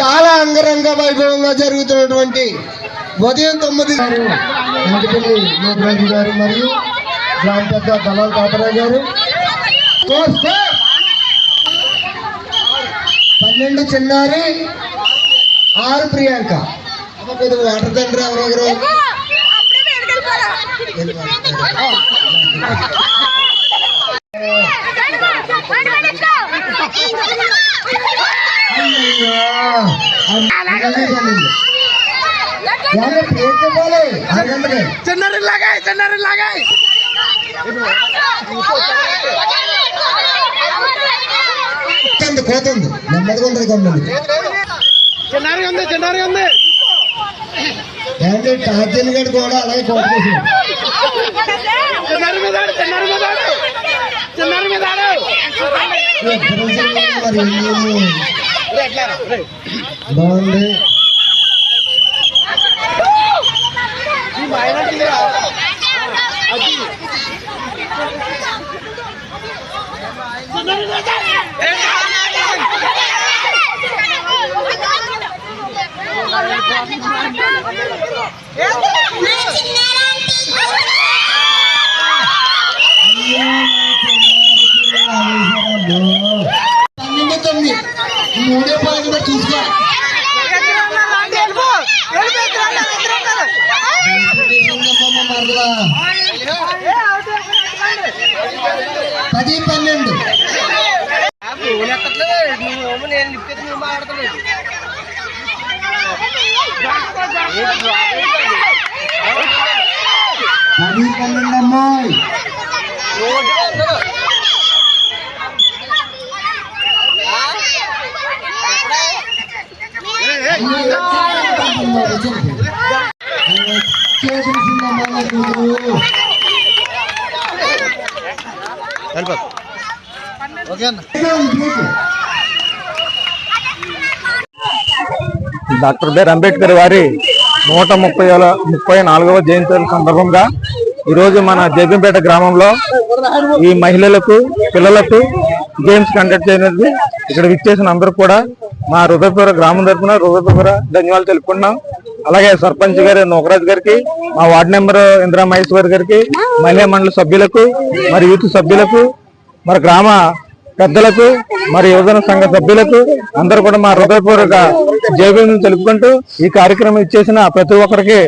చాలా అంగరంగ వైభవంగా జరుగుతున్నటువంటి ఉదయం తొమ్మిది ఇంటికెళ్ళి లోకరాజు గారు మరియు గ్రామ పెద్ద దళాల తాతరావు గారు. పన్నెండు చిన్నారి ఆరు ప్రియాంక అమ్మ కొద్దిగా వాటర్ తండ్రి ఎవరెవరు అయ్యో. అరగంటకి పన్నెండు. ఏమండి, కోతుంది కోతుంది నెమ్మదిగా ఉంటుంది గమ్మంది చిన్నారి ఉంది చిన్నారి ఉంది. ఏమంటే టార్జన్ గడి కూడా అలాగే కోటేసి చిన్నారి మీద మీద మీద బాగుంది ఈ మైనార్టీ మీద. పన్నెండు తొమ్మిది ఈ మూడే పాయింట్ కూడా చూసుకో ఉందమ్మా మరదలా. పది పన్నెండు అమ్మాయి చేసిందమ్మా నా కూతురు డాక్టర్ బిఆర్ అంబేద్కర్ వారి నూట ముప్పై ముప్పై నాలుగవ జయంతి సందర్భంగా ఈరోజు మన జగంపేట గ్రామంలో ఈ మహిళలకు పిల్లలకు గేమ్స్ కండక్ట్ చేయనది. ఇక్కడ విచ్చేసిన అందరూ కూడా మా హృదయపూర గ్రామం తరఫున హృదయపూర ధన్యవాదాలు తెలుపుకున్నాం అలాగే సర్పంచ్ గారి నోకరాజ్ గారికి మా వార్డు నెంబర్ ఇందిరా మహేశ్వర్ గారికి మహిళా మండలి సభ్యులకు మరి యూత్ సభ్యులకు మరి గ్రామ పెద్దలకు మరి యువజన సంఘ సభ్యులకు అందరూ కూడా మా హృదయపూర్వక జై తెలుపుకుంటూ ఈ కార్యక్రమం ఇచ్చేసిన ప్రతి ఒక్కరికి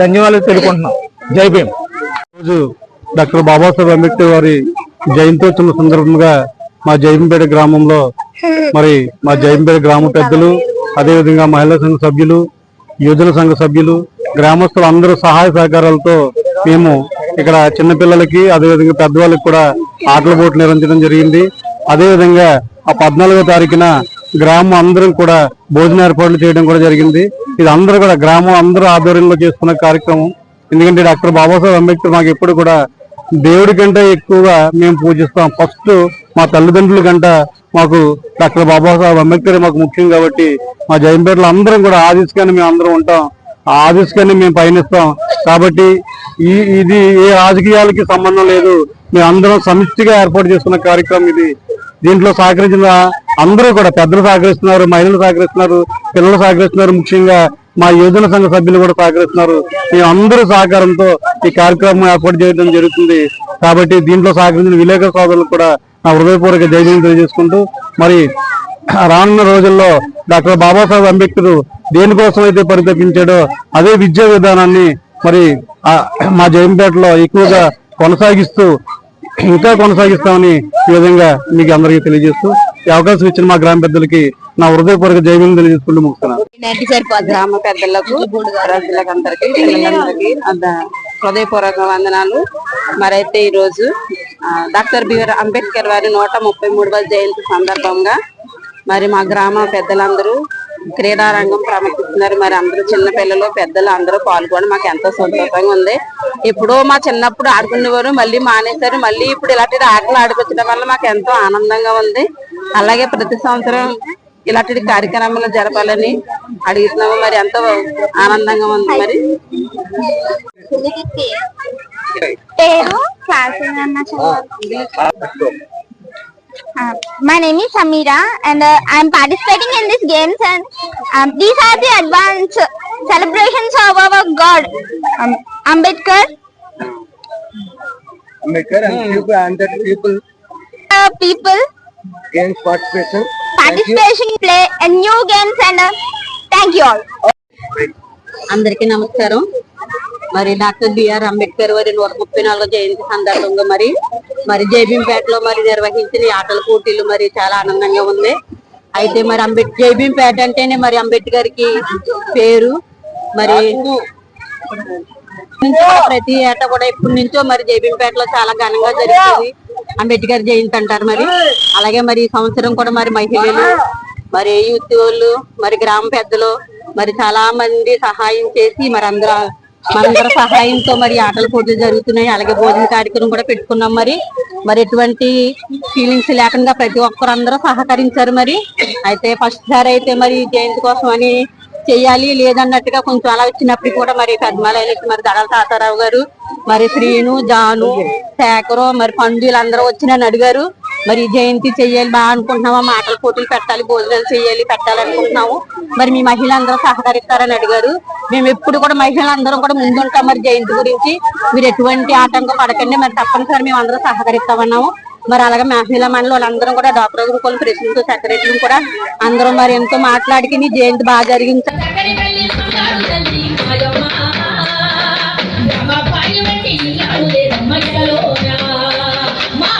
ధన్యవాదాలు తెలుపుకుంటున్నాం. జై భీమ్. రోజు డాక్టర్ బాబాసాహెబ్ అంబేద్కర్ వారి జయంతోత్సవం సందర్భంగా మా జయంపేట గ్రామంలో మరి మా జయంపేట గ్రామ పెద్దలు అదేవిధంగా మహిళా సంఘ సభ్యులు యువజన సంఘ సభ్యులు గ్రామస్తులు అందరూ సహాయ సహకారాలతో మేము ఇక్కడ చిన్నపిల్లలకి అదేవిధంగా పెద్దవాళ్ళకి కూడా ఆటల బోట్లు నిర్వహించడం జరిగింది. అదేవిధంగా ఆ పద్నాలుగో తారీఖున గ్రామం అందరం కూడా భోజన ఏర్పాట్లు చేయడం కూడా జరిగింది. ఇది అందరూ కూడా గ్రామం అందరూ ఆధ్వర్యంలో చేసుకున్న కార్యక్రమం. ఎందుకంటే డాక్టర్ బాబాసాహెబ్ అంబేద్కర్ మాకు ఎప్పుడు కూడా దేవుడి కంటే ఎక్కువగా మేము పూజిస్తాం. ఫస్ట్ మా తల్లిదండ్రుల కంట మాకు డాక్టర్ బాబాసాహెబ్ అంబేద్కర్ మాకు ముఖ్యం కాబట్టి మా జయంపేటలో అందరం కూడా ఆ మేము అందరం ఉంటాం. ఆ దిశగానే మేము పయనిస్తాం. కాబట్టి ఈ ఇది ఏ రాజకీయాలకి సంబంధం లేదు. మేము అందరం సమిష్టిగా ఏర్పాటు చేసుకున్న కార్యక్రమం ఇది. దీంట్లో సహకరించిన అందరూ కూడా పెద్దలు సహకరిస్తున్నారు మహిళలు సహకరిస్తున్నారు పిల్లలు సహకరిస్తున్నారు ముఖ్యంగా మా యోజన సంఘ సభ్యులు కూడా సహకరిస్తున్నారు. మేము అందరూ సహకారంతో ఈ కార్యక్రమం ఏర్పాటు చేయడం జరుగుతుంది. కాబట్టి దీంట్లో సహకరించిన విలేకరు సోదరులకు కూడా నా హృదయపూర్వక జైలు తెలియజేసుకుంటూ మరి రానున్న రోజుల్లో డాక్టర్ బాబాసాహెబ్ అంబేద్కర్ దేనికోసం అయితే పరితపించాడో అదే విద్యా విధానాన్ని మరి మా జయంపేటలో ఎక్కువగా కొనసాగిస్తూ ఇంకా కొనసాగిస్తామని ఈ విధంగా మీకు అందరికీ తెలియజేస్తూ ఈ అవకాశం ఇచ్చిన మా గ్రామ పెద్దలకి నా హృదయపూర్వక జైలు తెలియజేసుకుంటూ ముగిస్తున్నాను. గ్రామ పెద్దలకు ప్రజలకు అందరికి పిల్లలందరికీ అంత హృదయపూర్వక వందనాలు. మరైతే ఈ రోజు ఆ, డాక్టర్ బిఆర్ అంబేద్కర్ వారి నూట ముప్పై మూడవ జయంతి సందర్భంగా మరి మా గ్రామ పెద్దలందరూ క్రీడా రంగం ప్రాముఖ్యస్తున్నారు మరి అందరూ చిన్న పిల్లలు పెద్దలు అందరూ పాల్గొని మాకు ఎంతో సంతోషంగా ఉంది. ఎప్పుడో మా చిన్నప్పుడు ఆడుకునేవారు మళ్ళీ మానేశారు. మళ్ళీ ఇప్పుడు ఇలాంటి ఆటలు ఆడుకొచ్చడం వల్ల మాకు ఎంతో ఆనందంగా ఉంది. అలాగే ప్రతి సంవత్సరం ఇలాంటి కార్యక్రమాలు జరపాలని అడుగుతున్నాము. మరి ఎంతో ఆనందంగా ఉంది మరి. పేరు? Uh, my name is Samira and uh, I am participating in these games and um, these are the advanced celebrations of our god Ambedkar Ambedkar and people people games participation participation play and new games and thank you all అందరికీ నమస్కారం. మరి doctor BR Ambedkar వారి నూట ముప్పై నాలుగు జయంతి సందర్భంగా మరి మరి జైబీంపేటలో మరి నిర్వహించిన ఆటల పోటీలు మరి చాలా ఆనందంగా ఉంది. అయితే మరి అంబేద్ జైబీంపేట అంటేనే మరి అంబేద్కర్కి పేరు. మరి ప్రతి ఏటా కూడా ఇప్పటి నుంచో మరి జైబీంపేటలో చాలా ఘనంగా జరుగుతుంది. అంబేద్కర్ జయంతి అంటారు మరి. అలాగే మరి ఈ సంవత్సరం కూడా మరి మహిళలు మరి యూత్ వాళ్ళు మరి గ్రామ పెద్దలు మరి చాలా మంది సహాయం చేసి మరి అందరూ మనందరి సహాయంతో మరి ఆటల పోటీలు జరుగుతున్నాయి. అలాగే భోజన కార్యక్రమం కూడా పెట్టుకున్నాం మరి. మరి ఎటువంటి ఫీలింగ్స్ లేకుండా ప్రతి ఒక్కరు అందరూ సహకరించారు మరి. అయితే ఫస్ట్ సారి అయితే మరి జయంతి కోసం అని చెయ్యాలి లేదన్నట్టుగా కొంచెం అలా వచ్చినప్పటికీ కూడా మరి పెద్దమాలైన మరి దడల తాతారావు గారు మరి శ్రీను జాను శేఖరు మరి పండు వీళ్ళందరూ వచ్చి నన్ను అడిగారు. మరి జయంతి చెయ్యాలి బాగా అనుకుంటున్నామా మాటల పోటీలు పెట్టాలి భోజనాలు చెయ్యాలి పెట్టాలనుకుంటున్నాము మరి మీ మహిళలందరూ సహకరిస్తారని అడిగారు. మేము ఎప్పుడు కూడా మహిళలందరం కూడా ముందుంటాం మరి జయంతి గురించి. మీరు ఎటువంటి ఆటంకం పడకండి మరి తప్పనిసరి మేము అందరం సహకరిస్తామన్నాము. మరి అలాగే మహిళా మండలి వాళ్ళందరం కూడా డాక్టర్ కొన్ని ప్రెసిడెంట్ సెక్రటరీ కూడా అందరం మరి ఎంతో మాట్లాడికి జయంతి బాగా జరిగింది. మా